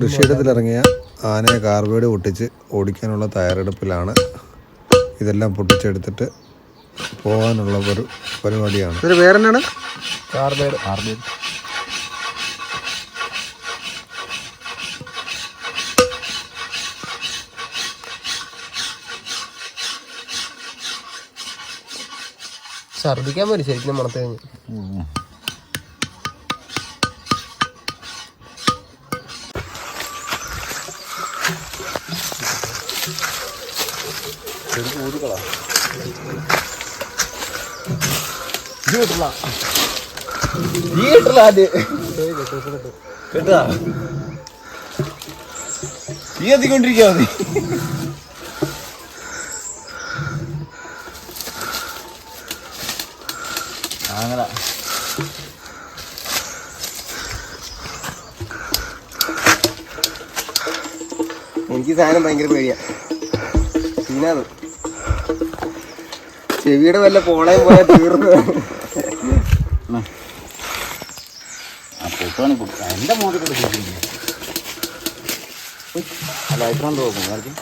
കൃഷിയിടത്തിലിറങ്ങിയ ആനയെ കാർബേഡ് പൊട്ടിച്ച് ഓടിക്കാനുള്ള തയ്യാറെടുപ്പിലാണ് ഇതെല്ലാം പൊട്ടിച്ചെടുത്തിട്ട് പോകാനുള്ള ഒരു പരിപാടിയാണ്. ഇതിന് കാർബേഡ് കാർബേഡ് ഛർദിക്കാൻ വരും ശരിക്കും മണത്ത് കഴിഞ്ഞ്. കേട്ടാ? ഈ എത്തിക്കൊണ്ടിരിക്കാ മതി. അങ്ങനെ. എനിക്ക് സാധനം ഭയങ്കര പേടിയാ. പിന്നെ ചെവിയുടെ വല്ല പോളയും പോയാൽ തീർന്നു. ആ പൊട്ടാണ് പൊട്ട. എന്റെ മോതിൽ കൂടെ ശരിക്കും ലൈറ്ററാണ് തോന്നുന്നു കാണിക്കും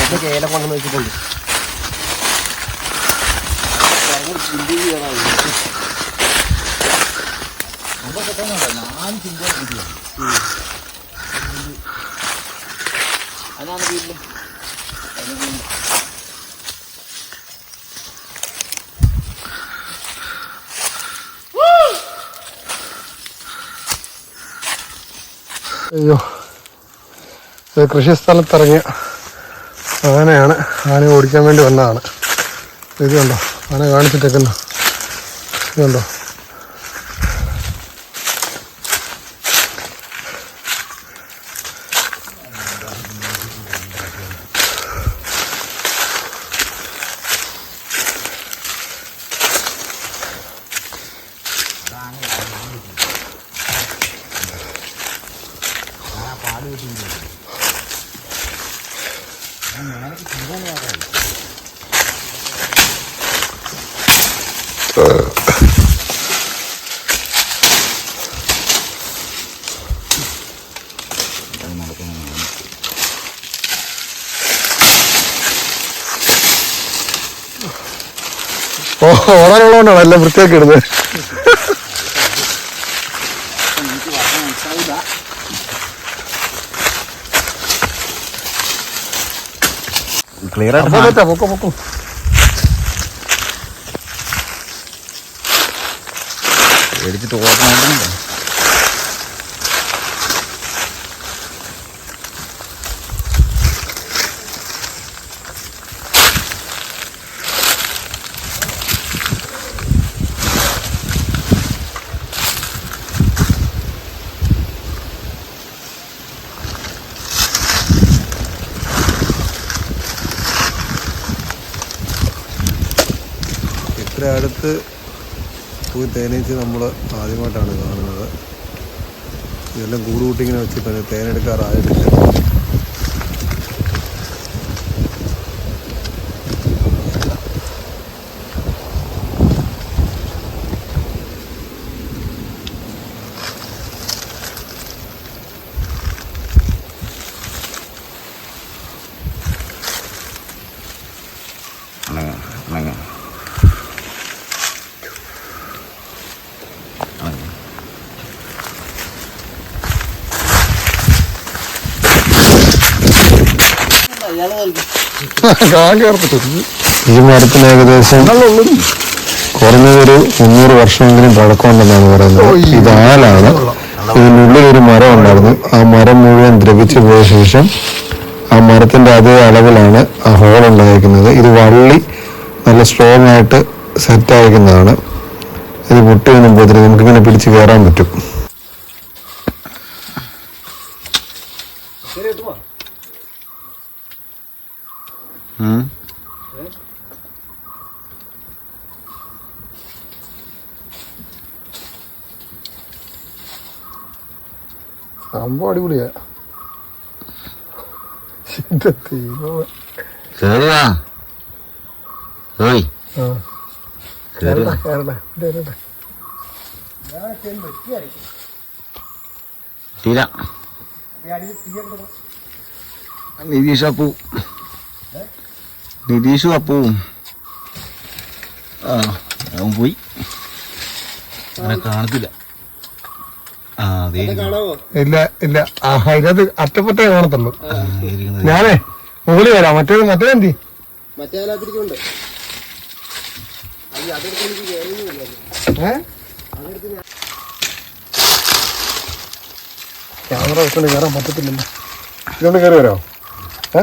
മറ്റേ കേല കൊണ്ടുവന്ന് വെച്ചിട്ടുണ്ട് അതിനാണ് വീട്ടിൽ അയ്യോ ഇത് കൃഷി സ്ഥലത്തിറങ്ങിയ ആനയാണ്. ആന ഓടിക്കാൻ വേണ്ടി വന്നതാണ്. ഇത് കണ്ടോ? ആന കാണിച്ചിട്ടേക്കുന്നു. ഇത് കണ്ടോ ഓ ഓടാനുള്ളതുകൊണ്ടാണ് എല്ലാം വൃത്തിയാക്കി ഇടുന്നത് ക്ലിയർ പറ്റാ പൊക്കോ പൊക്കോ എടുത്തിട്ട് ഓടണം ഇത്ര അടുത്ത് പോയി തേനീച്ച് നമ്മൾ ആദ്യമായിട്ടാണ് കാണുന്നത്. ഇതെല്ലാം കൂടുകൂട്ടിങ്ങനെ വെച്ചിട്ട് തേനെടുക്കാറായിട്ടില്ല ഈ മരത്തിന് ഏകദേശം കുറഞ്ഞതൊരു മുന്നൂറ് വർഷമെങ്കിലും പഴക്കമുണ്ടെന്നാണ് പറയുന്നത്. ഇത് ആലാണ് ഇതിനുള്ളിൽ ഒരു മരം ഉണ്ടായിരുന്നു. ആ മരം മുഴുവൻ ദ്രവിച്ചു പോയ ശേഷം ആ മരത്തിന്റെ അതേ അളവിലാണ് ആ ഹോൾ ഉണ്ടായിരിക്കുന്നത്. ഇത് വള്ളി നല്ല സ്ട്രോങ് ആയിട്ട് സെറ്റ് ആയിരിക്കുന്നതാണ്. ഇത് പൊട്ടി വീണുമ്പോഴത്തേക്ക് നമുക്കിങ്ങനെ പിടിച്ച് കയറാൻ പറ്റും. സംഭവം അടിപൊളിയാ. എന്റെ ദൈവമേ. കേറി വാ ഓയ് തീര. നിതീഷ് അപ്പു നിതീഷു അപ്പുവും ആ അവൻ പോയി അവനെ കാണത്തില്ല? ആ അതേ. ഇല്ല ഇല്ല. ആ ഇതിനകത്ത് അറ്റപ്പറ്റേ കാണത്തുള്ളൂ. ഞാനേ മുകളിൽ വരാം. മറ്റേത് മറ്റേ എന്തി ക്യാമറ വെച്ചോണ്ട് കയറാൻ പറ്റത്തില്ലല്ലോ. ഇതുകൊണ്ട് കയറി വരാമോ ഏ.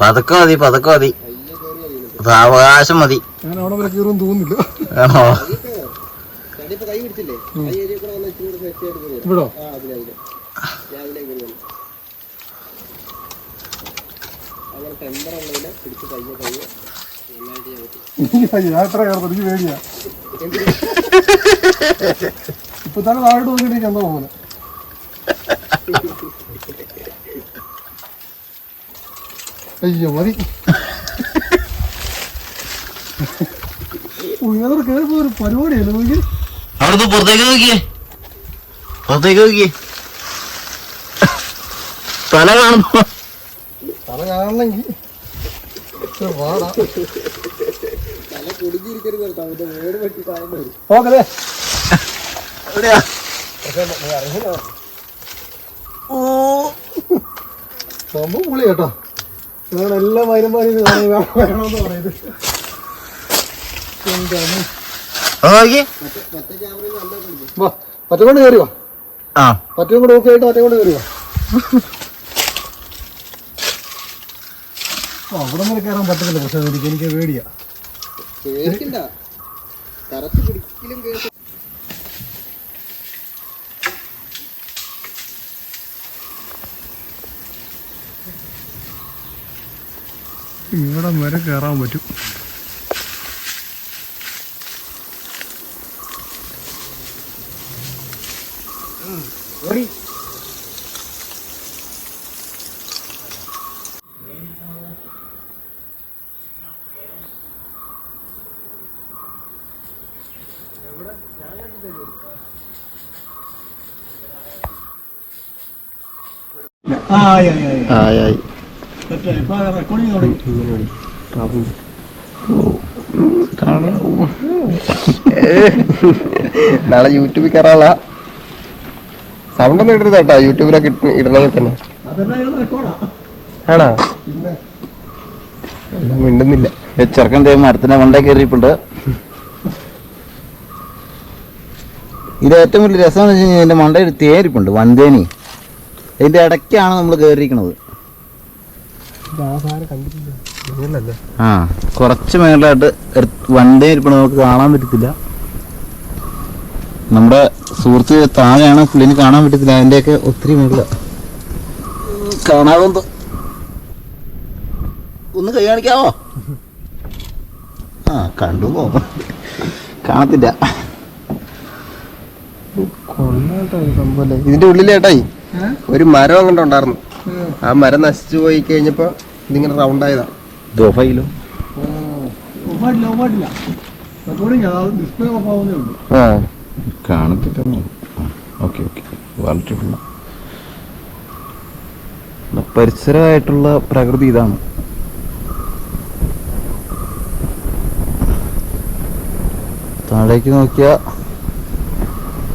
ടെമ്പറുള്ളതിനെ മതി പതക്കം മതി. അവകാശം മതി. എത്ര എനിക്ക് പേടിയാ. ഇപ്പൊ തന്നെ താഴോട്ട് നോക്കിയിട്ട് എന്തോ പോലെ അയ്യോ മതി. ഒരു പരിപാടിയല്ലേ നോക്കി അവിടുന്ന് പുറത്തേക്ക് നോക്കിയേ. പുറത്തേക്ക് നോക്കിയേ. തല കാണുന്നു. തല കാണണമെങ്കിൽ നോക്കല്ലേ എവിടെയാ? സംഭവം പുളി കേട്ടോ മൈനന്മാരും ഇത് കാണുക വരണമെന്ന് പറയുന്നത്. എന്താണ്? മറ്റേ കൊണ്ട് കയറി വാ ആ. മറ്റേ കൂടെ ഓക്കെ ആയിട്ട് മറ്റേ കൊണ്ട് കയറിയോ അവിടെ നിന്ന് കയറാൻ പറ്റത്തില്ല പക്ഷെ എനിക്ക് എനിക്ക് പേടിയാ. പേടിക്കണ്ട കറക്റ്റ് പിടിക്കലും കേട്ട് ഇവിടെ വരെ കയറാൻ പറ്റും. ആയി. നാളെ യൂട്യൂബിൽ കയറാനുള്ള സൗണ്ട് ഒന്നും ഇടരുത് കേട്ടോ. യൂട്യൂബിലൊക്കെ ഇടണമെങ്കിൽ തന്നെ. ആണോ? മിണ്ടുന്നില്ല. ചെറുക്കൻ ദൈവം മരത്തിന്റെ മണ്ടേ കയറിയിട്ടുണ്ട് ഇത് ഏറ്റവും വലിയ രസം എന്ന് വെച്ച് കഴിഞ്ഞാൽ ഇതിന്റെ മണ്ടയിൽ തേരിപ്പുണ്ട് വൻതേനി. ഇതിന്റെ ഇടയ്ക്കാണ് നമ്മൾ കയറിയിരിക്കണത് ആ കുറച്ച് മേളിലായിട്ട് ഒരു വൻതേരിപ്പുണ്ട് നമുക്ക് കാണാൻ പറ്റത്തില്ല. നമ്മുടെ സുഹൃത്ത് താഴെയാണ്. പുള്ളിന് കാണാൻ പറ്റത്തില്ല. അതിന്റെയൊക്കെ ഒത്തിരി മേള കാണാതെന്തോ ഒന്ന് കൈ കാണിക്കാവോ? ആ കണ്ടു കാണത്തില്ല. കൊള്ളാട്ടോ സംഭവം ഇതിന്റെ ഉള്ളിലേട്ടായി. ഒരു മരം അങ്ങോട്ട് ഉണ്ടായിരുന്നു. ആ മരം നശിച്ചു പോയി കഴിഞ്ഞപ്പോ ഇതിങ്ങനെ റൗണ്ട് ആയതാ. ദോഫയിലോ പരിസരമായിട്ടുള്ള പ്രകൃതി ഇതാണ്. താഴേക്ക് നോക്കിയാൽ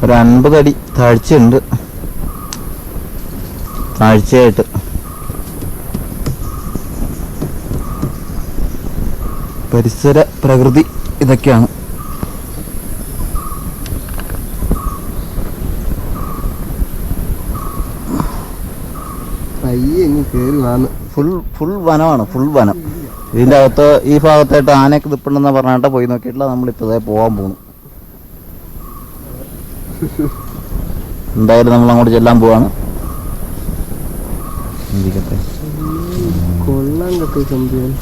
ഒരു അൻപതടി താഴ്ചയുണ്ട്. താഴ്ചയായിട്ട്. പരിസര പ്രകൃതി ഇതൊക്കെയാണ്. പയ്യെ ഇങ്ങ് കയറി വാന്ന്. ഫുൾ ഫുൾ വനമാണ് ഫുൾ വനം. ഇതിന്റെ അകത്ത് ഈ ഭാഗത്തായിട്ട് ആനയൊക്കെ നിൽപ്പുണ്ടെന്ന് പറഞ്ഞിട്ട് പോയി നോക്കിയിട്ടില്ല. നമ്മളിപ്പോൾ ഇതേ പോകാൻ പോകുന്നു എന്തായാലും നമ്മൾ അങ്ങോട്ട് ചെല്ലാൻ പോവാണ്. ഇരിക്കട്ടെ. കൊള്ളാൻ കത്തി സംഭവം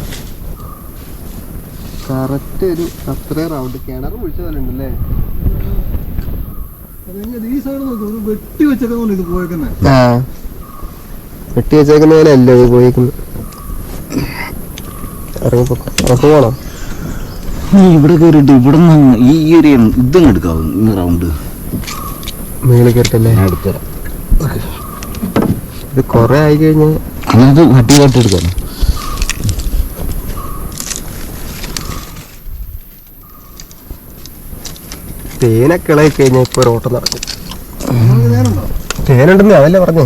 കറക്റ്റ് ഒരു അത്ര റൗണ്ട് കിണർ കുഴിച്ച പോലെ ഉണ്ടല്ലേ ഒരു വെട്ടി വെച്ചേക്കുന്ന ഇത് പോയേക്കുന്നത് ആ. വെട്ടി വെച്ചേക്കുന്ന പോലെ അല്ലേ ഇത് പോയിക്കുന്നത് പോണോ. ഇവിടെ കയറിയിട്ട് ഇവിടെ നിന്ന് ഈ ഏരിയ ഇതങ്ങ് എടുക്കാവും ഇന്ന് റൗണ്ട് മേളിൽ കയറ്റല്ലേ എടുത്തരാം. ഇത് കൊറേ ആയി കഴിഞ്ഞാൽ അങ്ങനത്തെ വട്ടി വട്ടി എടുക്കാം തേനൊക്കെ ഇളകി കഴിഞ്ഞാൽ ഇപ്പൊ ഒരു ഓട്ടം നടക്കും. തേനുണ്ടെന്ന് അതല്ലേ പറഞ്ഞേ?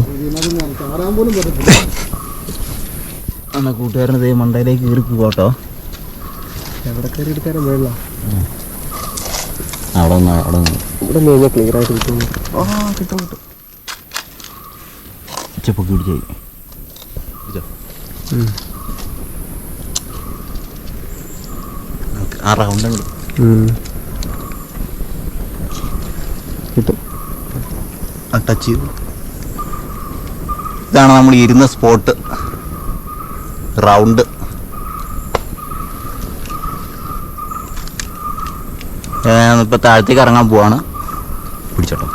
എന്നാ കൂട്ടുകാരൻ തേ മണ്ടയിലേക്ക് കയറി പോകട്ടോ എവിടെ കയറി എടുക്കാനും വേണ്ട അവിടെ ഇവിടെ നിന്ന് കഴിഞ്ഞാൽ ക്ലിയർ ആയിട്ട് കിട്ടും. ആ കിട്ടും കിട്ടും. ഉച്ചപ്പൊക്കെ പിടിച്ചായി ആ റൗണ്ട് കിട്ടും ടച്ച് ചെയ്തു. ഇതാണ് നമ്മൾ ഇരുന്ന സ്പോട്ട് റൗണ്ട് ഇപ്പോൾ താഴത്തേക്ക് ഇറങ്ങാൻ പോവാണ്. പിടിച്ചോട്ടോ.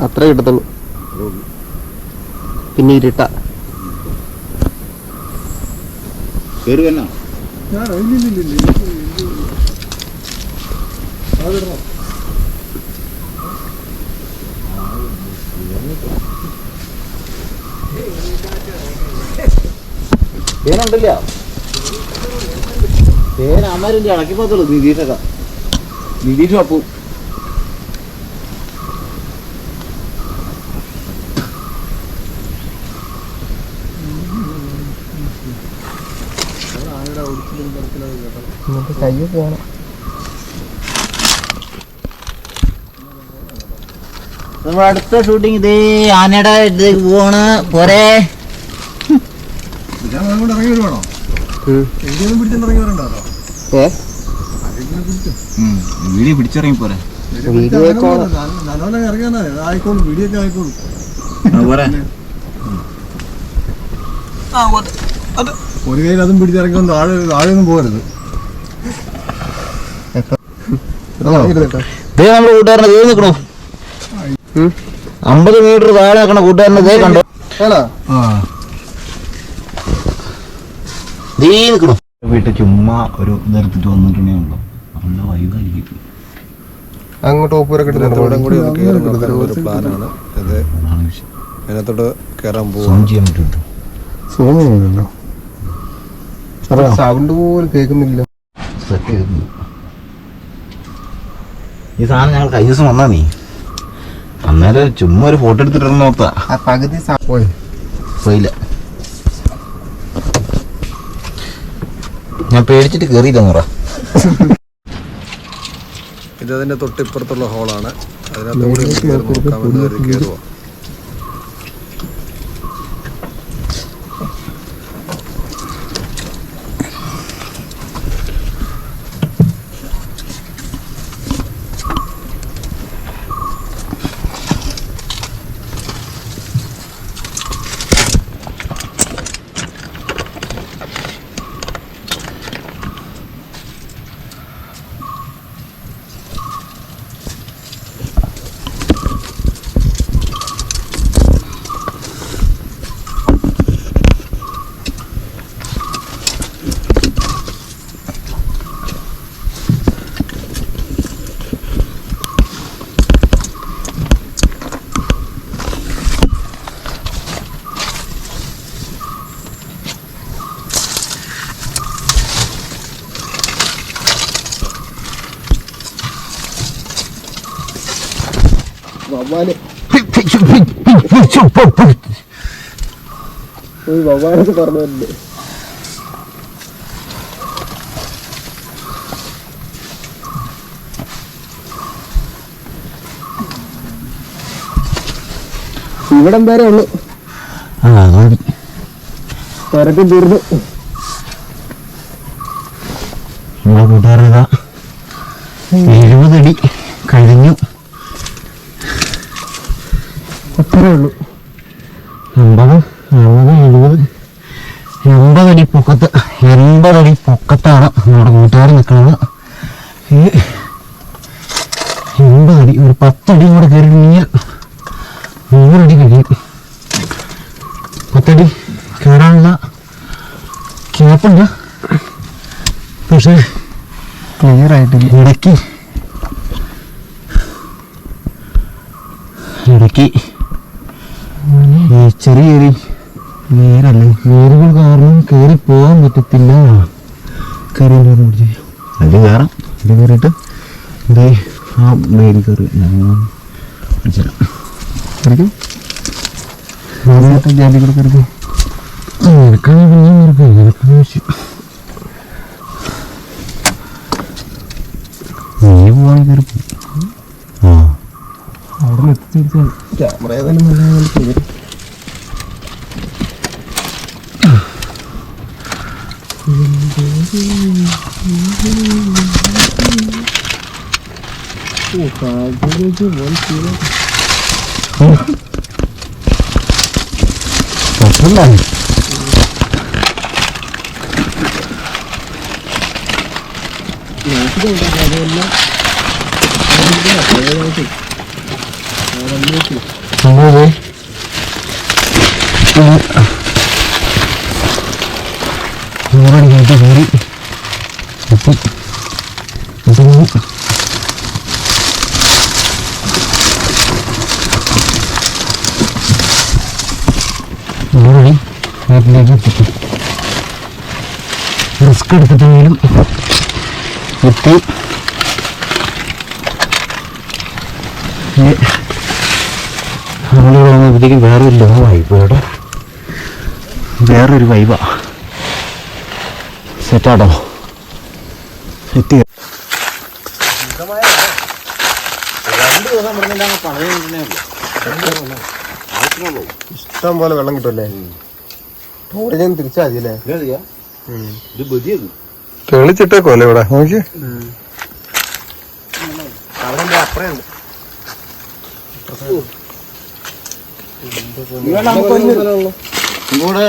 അത്ര കിട്ടത്തുള്ളൂ. പിന്നെ ഇരുട്ട. പേനുണ്ടല്ല അമ്മരിന്റെ ഇടയ്ക്ക് പോകത്തുള്ളൂ നിതീഷൊക്കെ. നിതീഷും അപ്പു എന്നിട്ട് കയ്യിൽ പോകണം നമ്മുടെ അടുത്ത ഷൂട്ടിംഗ് ഇത് ആനയുടെ ഇതിലേക്ക് പോവാണ്. പോരെ. വീഡിയോ പിടിച്ചിറങ്ങി പോരെ. വീഡിയോ ആയിക്കോളും വീഡിയോ ഒക്കെ ആയിക്കോളും. പോരെ. ഒരു കയ്യിൽ അതും പിടിച്ചിറങ്ങി താഴെ താഴെയൊന്നും പോകരുത്. ദേ നമ്മുടെ കൂട്ടുകാരനെ ദേ നിൽക്കണു. അമ്പത് മീറ്റർ താഴെ നിൽക്കണ കൂട്ടുകാരനെ ദേ കണ്ടോ. ദേ നിൽക്കണു വീട്ടിൽ ചുമ്മാ ഒരു ഇതെടുത്തിട്ട് വന്നിട്ടുണ്ടെങ്കിലോ നല്ല വൈകായിരിക്കും അങ്ങോട്ട് ഓപ്പൂരൊക്കെ ഇതിനകത്തൂടെ കൂടി ഒന്ന് കയറി നോക്കാനുള്ള ഒരു പ്ലാനാണ്. ഇത് അതിനകത്തോട്ട് കയറാൻ പോകും സോൺ സൗണ്ട് പോലും കേൾക്കുന്നില്ല സെറ്റ് ചെയ്തിട്ടുണ്ട് ഈ സാധനം ഞങ്ങൾ കഴിഞ്ഞ ദിവസം വന്നാ നീ. അന്നേരം ചുമ്മാ ഒരു ഫോട്ടോ എടുത്തിട്ട് നോക്കാ ആ പകുതി പോയില്ല. ഞാൻ പേടിച്ചിട്ട് കേറിയില്ല മുറ ഇത് അതിന്റെ തൊട്ടിപ്പുറത്തുള്ള ഹോളാണ് അതിനകത്ത് കൂടി നോക്കാമെന്ന് കരുതി കയറുക വവ്വാൽ ഒരു വവ്വാലൊക്കെ വരുന്നുണ്ട് ഇവിടെ വരെ ഉള്ളു. തിരക്കും തീർന്നു. നമ്മളെ കൂട്ടുകാരേതാ? എഴുപതടി കഴിഞ്ഞു അത്രേ ഉള്ളൂ അമ്പത് അറുപത് എഴുപത് എൺപതടി പൊക്കത്ത് എൺപതടി പൊക്കത്താണ് നമ്മുടെ കൂട്ടുകാർ നിൽക്കുന്നത്. ഈ എൺപതടി ഒരു പത്തടി കൂടെ കയറി കഴിഞ്ഞാൽ നൂറടി കഴിയും. പത്തടി കയറാനുള്ള ക്യാപ്പുണ്ട് പക്ഷേ ക്ലിയർ ആയിട്ടില്ല. ഇടയ്ക്ക് ഈ ചെറിയൊരു വേരല്ലേ വേരുകൾ കാരണം കയറി പോകാൻ പറ്റത്തില്ല. കയറി അത് കയറാം. ഇത് കയറിയിട്ട് ഇതേ ആ വേര് കയറി. ജാതി കൂടെ കയറി നിനക്കാണ് പിന്നെ നിനക്ക് നിനക്കാന്ന് വെച്ചു. നീ പോവാണെങ്കിൽ കയറി പോകും ആ. അവിടെ നിന്ന് എത്തിച്ചു ക്യാമറ ഏതായാലും നല്ല ചെയ്തു കുഴപ്പമില്ല നമ്മളത് നൂറടിക്കകത്ത് കയറി എത്തി എത്തി നൂറടി വീട്ടിലേക്ക് എത്തി റിസ്ക് എടുത്തിട്ടെങ്കിലും എത്തി നമ്മളിവിടെ ഒരു വേറൊരു വൈബ് ഇവിടെ വേറൊരു വൈബാ സെറ്റാട്ടോ എത്തി ഇഷ്ടം പോലെ വെള്ളം കിട്ടുമല്ലേ അവിടെ ഞാൻ തിരിച്ചാ മതി അല്ലേ തെളിച്ചിട്ടേക്കോല്ലേ ഇവിടെ നോക്കി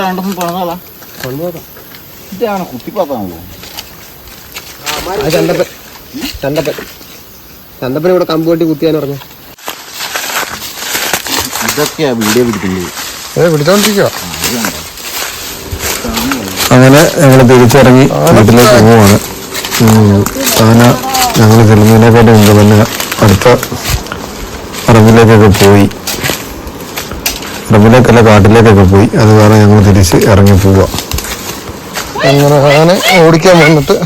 രണ്ടൊന്നും ഇതാണ്? ചന്തപ്പൻ. ചന്തപ്പൻ. ചന്തപ്പൻ ഇവിടെ കമ്പ് കെട്ടി കുത്തിയാന്ന് പറഞ്ഞു ഇതൊക്കെയാ വീഡിയോ പിടിക്കുന്നത് ഏ പിടിച്ചോണ്ടിരിക്കുക അങ്ങനെ ഞങ്ങൾ തിരിച്ചിറങ്ങി വീട്ടിലേക്ക് പോവാണ്. അങ്ങനെ ഞങ്ങൾ ചെല്ലുന്നതിനെക്കാട്ടി മുമ്പ് തന്നെ അടുത്ത പറമ്പിലേക്കൊക്കെ പോയി. പറമ്പിലേക്കല്ല കാട്ടിലേക്കൊക്കെ പോയി. അത് കാരണം ഞങ്ങൾ തിരിച്ച് ഇറങ്ങി പോവാ. അങ്ങനെ ആന ഓടിക്കാൻ വന്നിട്ട്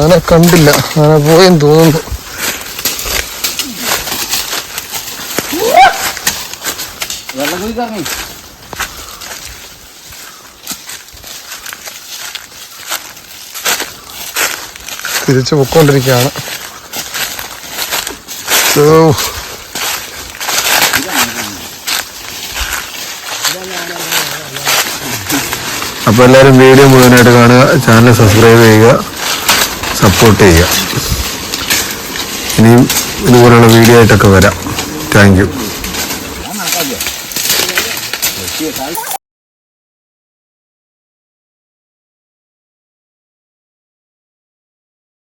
ആന കണ്ടില്ല. ആന പോയെന്ന് തോന്നുന്നു. തിരിച്ചു പൊക്കോണ്ടിരിക്കുകയാണ്. സോ അപ്പോൾ എല്ലാവരും വീഡിയോ മുഴുവനായിട്ട് കാണുക ചാനൽ സബ്സ്ക്രൈബ് ചെയ്യുക സപ്പോർട്ട് ചെയ്യുക. ഇനിയും ഇതുപോലുള്ള വീഡിയോ ആയിട്ടൊക്കെ വരാം. Thank you